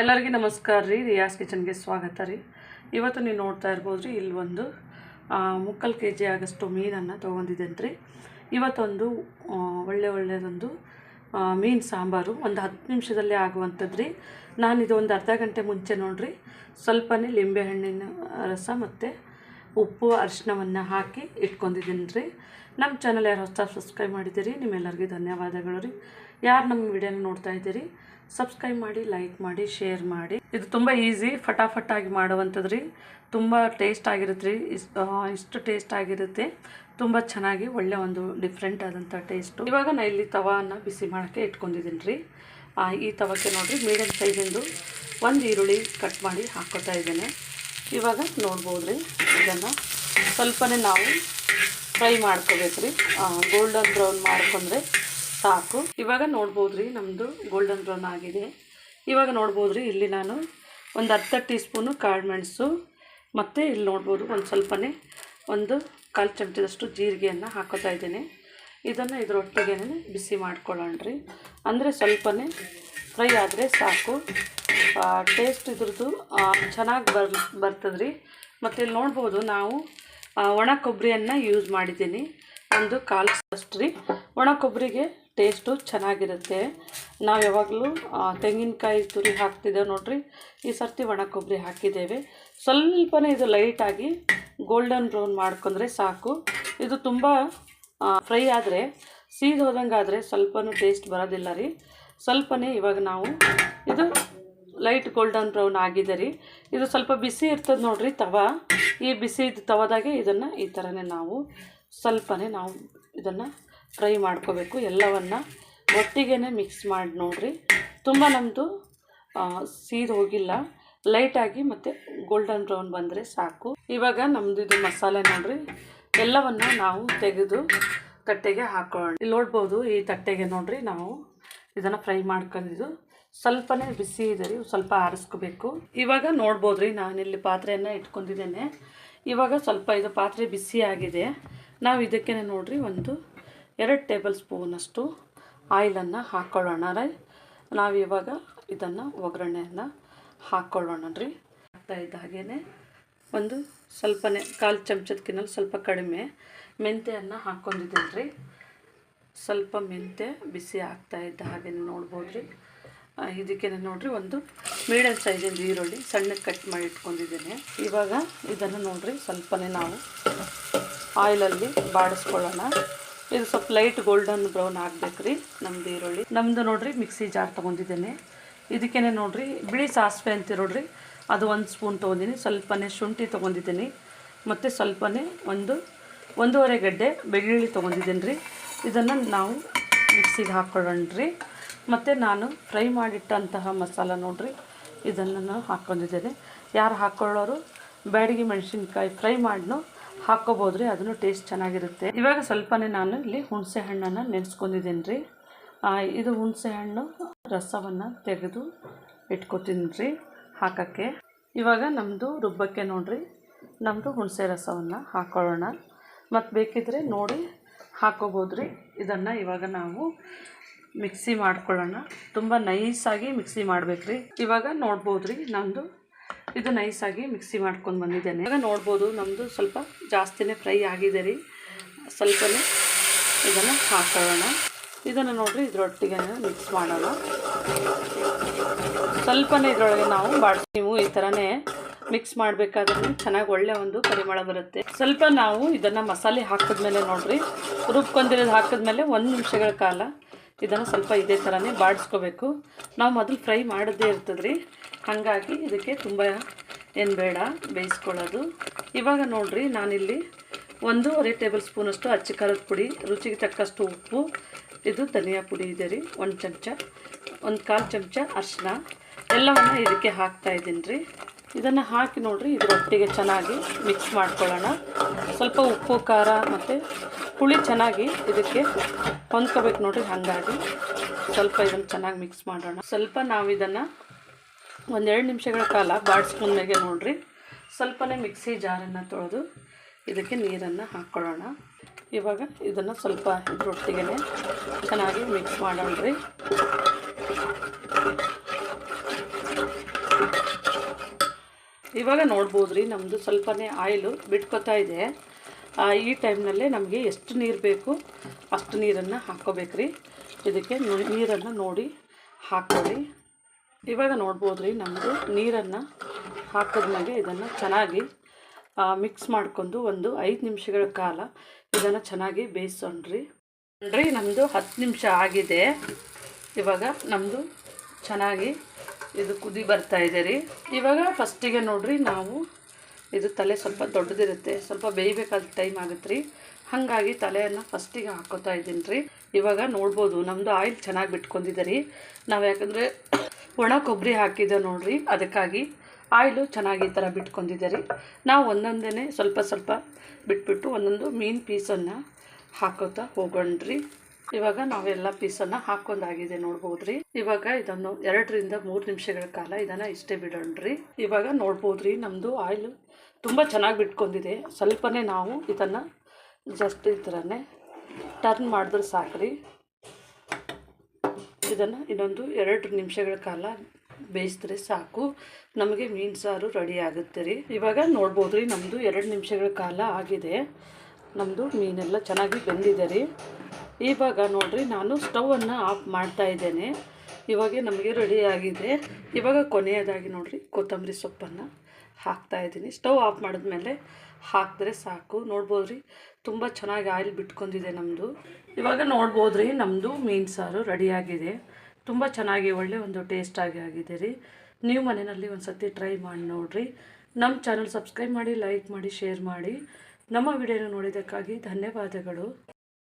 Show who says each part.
Speaker 1: ಎಲ್ಲರಿಗೂ ನಮಸ್ಕಾರ ರೀ. ರಿಯಾಸ್ ಕಿಚನ್ಗೆ ಸ್ವಾಗತ ರೀ. ಇವತ್ತು ನೀವು ನೋಡ್ತಾ ಇರ್ಬೋದು ರೀ, ಇಲ್ಲಿ ಒಂದು ಮುಕ್ಕಲು ಕೆ ಜಿ ಆಗಷ್ಟು ಮೀನನ್ನು ತೊಗೊಂಡಿದ್ದೇನೆ ರೀ. ಇವತ್ತೊಂದು ಒಳ್ಳೆ ಒಳ್ಳೆಯದೊಂದು ಮೀನು ಸಾಂಬಾರು. ಒಂದು ಹತ್ತು ನಿಮಿಷದಲ್ಲೇ ಆಗುವಂಥದ್ದು ರೀ. ನಾನು ಇದು ಒಂದು ಅರ್ಧ ಗಂಟೆ ಮುಂಚೆ ನೋಡ್ರಿ, ಸ್ವಲ್ಪನೇ ಲಿಂಬೆಹಣ್ಣಿನ ರಸ ಮತ್ತು ಉಪ್ಪು ಅರಿಶಿನವನ್ನು ಹಾಕಿ ಇಟ್ಕೊಂಡಿದ್ದೀನಿ ರೀ. ನಮ್ಮ ಚಾನಲ್ ಯಾರು ಹೊಸ ಸಬ್ಸ್ಕ್ರೈಬ್ ಮಾಡಿದ್ದೀರಿ, ನಿಮ್ಮೆಲ್ಲರಿಗೂ ಧನ್ಯವಾದಗಳು ರೀ. ಯಾರು ನಮ್ಮ ವಿಡಿಯೋನ ನೋಡ್ತಾ ಇದ್ದೀರಿ ಸಬ್ಸ್ಕ್ರೈಬ್ ಮಾಡಿ ಲೈಕ್ ಮಾಡಿ ಶೇರ್ ಮಾಡಿ. ಇದು ತುಂಬ ಈಸಿ ಫಟಾಫಟಾಗಿ ಮಾಡುವಂಥದ್ದು ರೀ. ತುಂಬ ಟೇಸ್ಟ್ ಆಗಿರುತ್ತೆ ರೀ. ಇಷ್ಟು ಟೇಸ್ಟ್ ಆಗಿರುತ್ತೆ. ತುಂಬ ಚೆನ್ನಾಗಿ ಒಳ್ಳೆ ಒಂದು ಡಿಫ್ರೆಂಟ್ ಆದಂಥ ಟೇಸ್ಟು ಇವಾಗ ನಾನು ಇಲ್ಲಿ ತವಾನ ಬಿಸಿ ಮಾಡೋಕ್ಕೆ ಇಟ್ಕೊಂಡಿದ್ದೀನಿ ರೀ. ಈ ತವಕ್ಕೆ ನೋಡಿರಿ ಮೀಡಿಯಮ್ ಸೈಜಿಂದು ಒಂದು ಈರುಳ್ಳಿ ಕಟ್ ಮಾಡಿ ಹಾಕ್ಕೊತಾ ಇದ್ದೇನೆ. ಇವಾಗ ನೋಡ್ಬೋದು ರೀ ಇದನ್ನು ಸ್ವಲ್ಪನೇ ನಾವು ಫ್ರೈ ಮಾಡ್ಕೋಬೇಕು ರೀ ಗೋಲ್ಡನ್ ಬ್ರೌನ್ ಮಾಡ್ಕೊಂಡ್ರೆ ಸಾಕು. ಇವಾಗ ನೋಡ್ಬೋದು ರೀ ನಮ್ಮದು ಗೋಲ್ಡನ್ ಬ್ರೌನ್ ಆಗಿದೆ. ಇವಾಗ ನೋಡ್ಬೋದು ರೀ ಇಲ್ಲಿ ನಾನು ಒಂದು ಅರ್ಧ ಟೀ ಸ್ಪೂನು ಕಾಳು ಮೆಣಸು, ಮತ್ತು ಇಲ್ಲಿ ನೋಡ್ಬೋದು ಒಂದು ಸ್ವಲ್ಪನೇ ಒಂದು ಕಾಲು ಚಮಚದಷ್ಟು ಜೀರಿಗೆಯನ್ನು ಹಾಕೋತಾ ಇದ್ದೀನಿ. ಇದನ್ನು ಇದರೊಟ್ಟಿಗೆ ಬಿಸಿ ಮಾಡ್ಕೊಳ್ಳೋಣ ರೀ ಅಂದರೆ ಸ್ವಲ್ಪನೇ ಫ್ರೈ ಆದರೆ ಸಾಕು. ಟೇಸ್ಟ್ ಇದ್ರದ್ದು ಚೆನ್ನಾಗಿ ಬರ್ ಬರ್ತದೆ ಮತ್ತು ಇಲ್ಲಿ ನೋಡ್ಬೋದು ನಾವು ಒಣ ಕೊಬ್ಬರಿಯನ್ನು ಯೂಸ್ ಮಾಡಿದ್ದೀನಿ. ಒಂದು ಕಾಲು ರೀ. ಒಣ ಕೊಬ್ಬರಿಗೆ ಟೇಸ್ಟು ಚೆನ್ನಾಗಿರುತ್ತೆ. ನಾವು ಯಾವಾಗಲೂ ತೆಂಗಿನಕಾಯಿ ತುರಿ ಹಾಕ್ತಿದ್ದೇವೆ ನೋಡ್ರಿ. ಈ ಸರ್ತಿ ಒಣ ಕೊಬ್ಬರಿ ಹಾಕಿದ್ದೇವೆ. ಸ್ವಲ್ಪನೇ ಇದು ಲೈಟಾಗಿ ಗೋಲ್ಡನ್ ಬ್ರೌನ್ ಮಾಡ್ಕೊಂಡ್ರೆ ಸಾಕು. ಇದು ತುಂಬ ಫ್ರೈ ಆದರೆ, ಸೀದ್ ಹೋದಂಗೆ ಆದರೆ ಸ್ವಲ್ಪನೂ ಟೇಸ್ಟ್ ಬರೋದಿಲ್ಲ ರೀ. ಸ್ವಲ್ಪನೇ ಇವಾಗ ನಾವು ಇದು ಲೈಟ್ ಗೋಲ್ಡನ್ ಬ್ರೌನ್ ಆಗಿದೆ ರೀ. ಇದು ಸ್ವಲ್ಪ ಬಿಸಿ ಇರ್ತದೆ ನೋಡ್ರಿ ತವ. ಈ ಬಿಸಿ ಇದ್ದ ತವದಾಗೆ ಇದನ್ನು ಈ ಥರನೇ ನಾವು ಸ್ವಲ್ಪನೇ ನಾವು ಇದನ್ನು ಫ್ರೈ ಮಾಡ್ಕೋಬೇಕು. ಎಲ್ಲವನ್ನು ಒಟ್ಟಿಗೆ ಮಿಕ್ಸ್ ಮಾಡಿ ನೋಡ್ರಿ. ತುಂಬ ನಮ್ಮದು ಸೀದ್ ಹೋಗಿಲ್ಲ. ಲೈಟಾಗಿ ಮತ್ತು ಗೋಲ್ಡನ್ ಬ್ರೌನ್ ಬಂದರೆ ಸಾಕು. ಇವಾಗ ನಮ್ಮದು ಇದು ಮಸಾಲೆ ನೋಡ್ರಿ. ಎಲ್ಲವನ್ನು ನಾವು ತೆಗೆದು ತಟ್ಟೆಗೆ ಹಾಕೊಳ್ಳೋಣ ಇಲ್ಲಿ ನೋಡ್ಬೋದು ಈ ತಟ್ಟೆಗೆ ನೋಡ್ರಿ ನಾವು ಇದನ್ನು ಫ್ರೈ ಮಾಡ್ಕೊಂಡಿದ್ದು. ಸ್ವಲ್ಪನೇ ಬಿಸಿ ಇದೆ ರೀ, ಸ್ವಲ್ಪ ಆರಿಸ್ಕೋಬೇಕು. ಇವಾಗ ನೋಡ್ಬೋದು ರೀ ನಾನಿಲ್ಲಿ ಪಾತ್ರೆಯನ್ನು ಇಟ್ಕೊಂಡಿದ್ದೇನೆ. ಇವಾಗ ಸ್ವಲ್ಪ ಇದು ಪಾತ್ರೆ ಬಿಸಿ ಆಗಿದೆ. ನಾವು ಇದಕ್ಕೆ ನೋಡಿರಿ, ಒಂದು ಎರಡು ಟೇಬಲ್ ಸ್ಪೂನಷ್ಟು ಆಯಿಲನ್ನು ಹಾಕ್ಕೊಳ್ಳೋಣ ರೀ. ಇವಾಗ ಇದನ್ನು ಒಗ್ಗರಣೆಯನ್ನು ಹಾಕ್ಕೊಳ್ಳೋಣ ರೀ. ಹಾಕ್ತಾ ಇದ್ದ ಹಾಗೇ ಒಂದು ಸ್ವಲ್ಪನೇ, ಕಾಲು ಚಮಚದಕ್ಕಿಂತ ಸ್ವಲ್ಪ ಕಡಿಮೆ ಮೆಂತೆಯನ್ನು ಹಾಕ್ಕೊಂಡಿದ್ದೀನಿ ರೀ. ಸ್ವಲ್ಪ ಮೆಂತ್ಯ ಬಿಸಿ ಆಗ್ತಾ ಇದ್ದ ಹಾಗೆ ನೋಡ್ಬೋದು ರೀ. ಇದಕ್ಕೆ ನೋಡ್ರಿ ಒಂದು ಮೀಡಿಯಮ್ ಸೈಜಿಂದ ಈರುಳ್ಳಿ ಸಣ್ಣಕ್ಕೆ ಕಟ್ ಮಾಡಿ ಇಟ್ಕೊಂಡಿದ್ದೀನಿ. ಇವಾಗ ಇದನ್ನು ನೋಡ್ರಿ ಸ್ವಲ್ಪನೇ ನಾವು ಆಯಿಲಲ್ಲಿ ಬಾಡಿಸ್ಕೊಳ್ಳೋಣ. ಇದು ಸ್ವಲ್ಪ ಲೈಟ್ ಗೋಲ್ಡನ್ ಬ್ರೌನ್ ಆಗ್ಬೇಕು ರೀ ನಮ್ದು ಈರುಳ್ಳಿ. ನಮ್ಮದು ನೋಡ್ರಿ ಮಿಕ್ಸಿ ಜಾರ್ ತೊಗೊಂಡಿದ್ದೇನೆ. ಇದಕ್ಕೇನೆ ನೋಡ್ರಿ ಬಿಳಿ ಸಾಸಿವೆ ನೋಡ್ರಿ ಅದು ಒಂದು ಸ್ಪೂನ್ ತೊಗೊಂಡಿನಿ ಸ್ವಲ್ಪನೇ ಶುಂಠಿ ತೊಗೊಂಡಿದ್ದೀನಿ. ಮತ್ತು ಸ್ವಲ್ಪನೇ ಒಂದು ಒಂದೂವರೆ ಗಡ್ಡೆ ಬೆಳ್ಳುಳ್ಳಿ ತೊಗೊಂಡಿದ್ದೀನಿ ರೀ ಇದನ್ನು ನಾವು ಮಿಕ್ಸಿಗೆ ಹಾಕ್ಕೊಳ್ಳೋಣ ರೀ ಮತ್ತು ನಾನು ಫ್ರೈ ಮಾಡಿಟ್ಟಂತಹ ಮಸಾಲ ನೋಡ್ರಿ, ಇದನ್ನು ನಾನು ಹಾಕ್ಕೊಂಡಿದ್ದೇನೆ. ಯಾರು ಹಾಕ್ಕೊಳ್ಳೋರು ಬ್ಯಾಡಗಿ ಮೆಣಸಿನ್ಕಾಯಿ ಫ್ರೈ ಮಾಡಿನೂ ಹಾಕ್ಕೋಬೋದು ರೀ ಅದನ್ನು ಟೇಸ್ಟ್ ಚೆನ್ನಾಗಿರುತ್ತೆ. ಇವಾಗ ಸ್ವಲ್ಪನೇ ನಾನು ಇಲ್ಲಿ ಹುಣಸೆ ಹಣ್ಣನ್ನು ನೆನೆಸ್ಕೊಂಡಿದ್ದೀನಿ ರೀ ಇದು ಹುಣಸೆ ಹಣ್ಣು ರಸವನ್ನು ತೆಗೆದು ಇಟ್ಕೊತೀನಿ ರೀ ಹಾಕೋಕ್ಕೆ. ಇವಾಗ ನಮ್ಮದು ರುಬ್ಬಕ್ಕೆ ನೋಡಿರಿ ನಮ್ಮದು ಹುಣಸೆ ರಸವನ್ನು ಹಾಕ್ಕೊಳ್ಳೋಣ ಮತ್ತು ಬೇಕಿದ್ರೆ ನೋಡಿ ಹಾಕೋಬೋದು ರೀ ಇದನ್ನು ಇವಾಗ ನಾವು ಮಿಕ್ಸಿ ಮಾಡ್ಕೊಳ್ಳೋಣ. ತುಂಬ ನೈಸಾಗಿ ಮಿಕ್ಸಿ ಮಾಡ್ಬೇಕು ಇವಾಗ ನೋಡ್ಬೋದು ರೀ ನಮ್ಮದು ಇದು ನೈಸಾಗಿ ಮಿಕ್ಸಿ ಮಾಡ್ಕೊಂಡು ಬಂದಿದ್ದೇನೆ. ಇವಾಗ ನೋಡ್ಬೋದು ನಮ್ಮದು ಸ್ವಲ್ಪ ಜಾಸ್ತಿನೇ ಫ್ರೈ ಆಗಿದೆ ರೀ. ಸ್ವಲ್ಪನೇ ಇದನ್ನು ಹಾಕೊಳ್ಳೋಣ. ಇದನ್ನು ನೋಡಿರಿ ಇದರೊಟ್ಟಿಗೆ ಮಿಕ್ಸ್ ಮಾಡೋಣ. ಸ್ವಲ್ಪನೇ ಇದರೊಳಗೆ ನಾವು ಬಾಡಿಸಿ ನೀವು ಈ ಥರನೇ ಮಿಕ್ಸ್ ಮಾಡಬೇಕಾದ್ರೆ ಚೆನ್ನಾಗಿ ಒಳ್ಳೆ ಒಂದು ಪರಿಮಳ ಬರುತ್ತೆ. ಸ್ವಲ್ಪ ನಾವು ಇದನ್ನು ಮಸಾಲೆ ಹಾಕಿದ್ಮೇಲೆ ನೋಡಿರಿ. ರುಬ್ಕೊಂಡಿರೋದು ಹಾಕಿದ್ಮೇಲೆ ಒಂದು ನಿಮಿಷಗಳ ಕಾಲ ಇದನ್ನು ಸ್ವಲ್ಪ ಇದೇ ಥರನೇ ಬಾಡಿಸ್ಕೋಬೇಕು. ನಾವು ಮೊದಲು ಫ್ರೈ ಮಾಡೋದೇ ಇರ್ತದೆ ರೀ ಹಾಗಾಗಿ ಇದಕ್ಕೆ ತುಂಬ ಏನು ಬೇಡ, ಬೇಯಿಸ್ಕೊಳ್ಳೋದು. ಇವಾಗ ನೋಡಿರಿ, ನಾನಿಲ್ಲಿ ಒಂದೂವರೆ ಟೇಬಲ್ ಸ್ಪೂನಷ್ಟು ಅಚ್ಚ ಖಾರದ ಪುಡಿ, ರುಚಿಗೆ ತಕ್ಕಷ್ಟು ಉಪ್ಪು, ಇದು ಧನಿಯಾ ಪುಡಿ ಇದೆ ರೀ, ಒಂದು ಚಮಚ, ಒಂದು ಕಾಲು ಚಮಚ ಅರಿಶಿನ ಎಲ್ಲವನ್ನು ಇದಕ್ಕೆ ಹಾಕ್ತಾ ಇದ್ದೀನಿ ರೀ. ಇದನ್ನು ಹಾಕಿ ನೋಡಿರಿ, ಇದರೊಟ್ಟಿಗೆ ಚೆನ್ನಾಗಿ ಮಿಕ್ಸ್ ಮಾಡ್ಕೊಳ್ಳೋಣ. ಸ್ವಲ್ಪ ಉಪ್ಪು, ಖಾರ ಮತ್ತು ಹುಳಿ ಚೆನ್ನಾಗಿ ಇದಕ್ಕೆ ಹೊಂದ್ಕೋಬೇಕು ನೋಡ್ರಿ, ಹಾಗಾಗಿ ಸ್ವಲ್ಪ ಇದನ್ನು ಚೆನ್ನಾಗಿ ಮಿಕ್ಸ್ ಮಾಡೋಣ. ಸ್ವಲ್ಪ ನಾವು ಇದನ್ನು ಒಂದೆರಡು ನಿಮಿಷಗಳ ಕಾಲ ಬಾಡಿಸ್ಕೊಂಡ್ಮೇಲೆ ನೋಡ್ರಿ. ಸ್ವಲ್ಪನೇ ಮಿಕ್ಸಿ ಜಾರನ್ನು ತೊಳೆದು ಇದಕ್ಕೆ ನೀರನ್ನು ಹಾಕ್ಕೊಳ್ಳೋಣ ಇವಾಗ ಇದನ್ನು ಸ್ವಲ್ಪ ಇದ್ರೊಟ್ಟಿಗೆ ಚೆನ್ನಾಗಿ ಮಿಕ್ಸ್ ಮಾಡೋಣ ರೀ ಇವಾಗ ನೋಡ್ಬೋದು ರೀ ನಮ್ಮದು ಸ್ವಲ್ಪನೇ ಆಯಿಲು ಬಿಟ್ಕೊತಾ ಇದೆ. ಈ ಟೈಮ್ನಲ್ಲೇ ನಮಗೆ ಎಷ್ಟು ನೀರು ಬೇಕು ಅಷ್ಟು ನೀರನ್ನು ಹಾಕ್ಕೋಬೇಕ್ರಿ ಇದಕ್ಕೆ ನೀರನ್ನು ನೋಡಿ ಹಾಕ್ಕೊಳ್ಳಿ ಇವಾಗ ನೋಡ್ಬೋದು ರೀ ನಮ್ಮದು ನೀರನ್ನು ಹಾಕಿದ್ಮೇಲೆ ಇದನ್ನು ಚೆನ್ನಾಗಿ ಮಿಕ್ಸ್ ಮಾಡ್ಕೊಂಡು ಒಂದು ಐದು ನಿಮಿಷಗಳ ಕಾಲ ಇದನ್ನು ಚೆನ್ನಾಗಿ ಬೇಯಿಸೋಣ್ರಿ ನೋಡ್ರಿ ನಮ್ಮದು ಹತ್ತು ನಿಮಿಷ ಆಗಿದೆ. ಇವಾಗ ನಮ್ಮದು ಚೆನ್ನಾಗಿ ಇದು ಕುದಿ ಬರ್ತಾ ಇದೆ ರೀ. ಇವಾಗ ಫಸ್ಟಿಗೆ ನೋಡ್ರಿ ನಾವು ಇದು ತಲೆ ಸ್ವಲ್ಪ ದೊಡ್ಡದಿರುತ್ತೆ, ಸ್ವಲ್ಪ ಬೇಯಬೇಕಾದ ಟೈಮ್ ಆಗುತ್ತೆ ರೀ ಹಾಗಾಗಿ ತಲೆಯನ್ನು ಫಸ್ಟಿಗೆ ಹಾಕೋತಾ ಇದ್ದೀನಿ ರೀ ಇವಾಗ ನೋಡ್ಬೋದು ನಮ್ಮದು ಆಯಿಲ್ ಚೆನ್ನಾಗಿ ಬಿಟ್ಕೊಂಡಿದೆ ರೀ ನಾವು ಯಾಕಂದರೆ ಒಣ ಕೊಬ್ಬರಿ ಹಾಕಿದ್ದೆ ನೋಡ್ರಿ, ಅದಕ್ಕಾಗಿ ಆಯಿಲು ಚೆನ್ನಾಗಿ ಈ ಥರ ಬಿಟ್ಕೊಂಡಿದೆ ರೀ ನಾವು ಒಂದೊಂದೇ ಸ್ವಲ್ಪ ಸ್ವಲ್ಪ ಬಿಟ್ಬಿಟ್ಟು ಒಂದೊಂದು ಮೀನು ಪೀಸನ್ನು ಹಾಕೋತಾ ಹೋಗೋಣ್ರಿ. ಇವಾಗ ನಾವೆಲ್ಲ ಪೀಸನ್ನು ಹಾಕೊಂಡಾಗಿದೆ ನೋಡ್ಬೋದ್ರಿ. ಇವಾಗ ಇದನ್ನು ಎರಡರಿಂದ ಮೂರು ನಿಮಿಷಗಳ ಕಾಲ ಇದನ್ನು ಇಷ್ಟೇ ಬಿಡೋಣ್ರಿ. ಇವಾಗ ನೋಡ್ಬೋದ್ರಿ ನಮ್ಮದು ಆಯಿಲ್ ತುಂಬ ಚೆನ್ನಾಗಿ ಬಿಟ್ಕೊಂಡಿದೆ. ಸ್ವಲ್ಪನೇ ನಾವು ಇದನ್ನು ಜಸ್ಟ್ ಈ ಥರನೇ ಟರ್ನ್ ಮಾಡಿದ್ರೆ ಸಾಕ್ರಿ. ಇದನ್ನು ಇನ್ನೊಂದು ಎರಡು ನಿಮಿಷಗಳ ಕಾಲ ಬೇಯಿಸಿದ್ರೆ ಸಾಕು. ನಮಗೆ ಮೀನು ಸಾರು ರೆಡಿ ಆಗುತ್ತೆ ರೀ. ಇವಾಗ ನೋಡ್ಬೋದು ರೀ ನಮ್ಮದು ಎರಡು ನಿಮಿಷಗಳ ಕಾಲ ಆಗಿದೆ. ನಮ್ಮದು ಮೀನೆಲ್ಲ ಚೆನ್ನಾಗಿ ಬೆಂದಿದೆ ರೀ. ಇವಾಗ ನೋಡ್ರಿ, ನಾನು ಸ್ಟವನ್ನು ಆಫ್ ಮಾಡ್ತಾ ಇದ್ದೇನೆ. ಇವಾಗ ನಮಗೆ ರೆಡಿ ಆಗಿದೆ. ಇವಾಗ ಕೊನೆಯದಾಗಿ ನೋಡ್ರಿ, ಕೊತ್ತಂಬರಿ ಸೊಪ್ಪನ್ನು ಹಾಕ್ತಾ ಇದ್ದೀನಿ. ಸ್ಟವ್ ಆಫ್ ಮಾಡಿದ್ಮೇಲೆ ಹಾಕಿದ್ರೆ ಸಾಕು. ನೋಡ್ಬೋದು ರೀ ತುಂಬ ಚೆನ್ನಾಗಿ ಆಯಿಲ್ ಬಿಟ್ಕೊಂಡಿದೆ ನಮ್ಮದು ಇವಾಗ ನೋಡ್ಬೋದು ರೀ ನಮ್ಮದು ಮೀನು ಸಾರು ರೆಡಿಯಾಗಿದೆ ತುಂಬ ಚೆನ್ನಾಗಿ, ಒಳ್ಳೆ ಒಂದು ಟೇಸ್ಟಾಗಿ ಆಗಿದೆ ರೀ. ನೀವು ಮನೆಯಲ್ಲಿ ಒಂದು ಸತಿ ಟ್ರೈ ಮಾಡಿ ನೋಡಿರಿ. ನಮ್ಮ ಚಾನಲ್ ಸಬ್ಸ್ಕ್ರೈಬ್ ಮಾಡಿ ಲೈಕ್ ಮಾಡಿ ಶೇರ್ ಮಾಡಿ. ನಮ್ಮ ವಿಡಿಯೋನ ನೋಡಿದ್ದಕ್ಕಾಗಿ ಧನ್ಯವಾದಗಳು.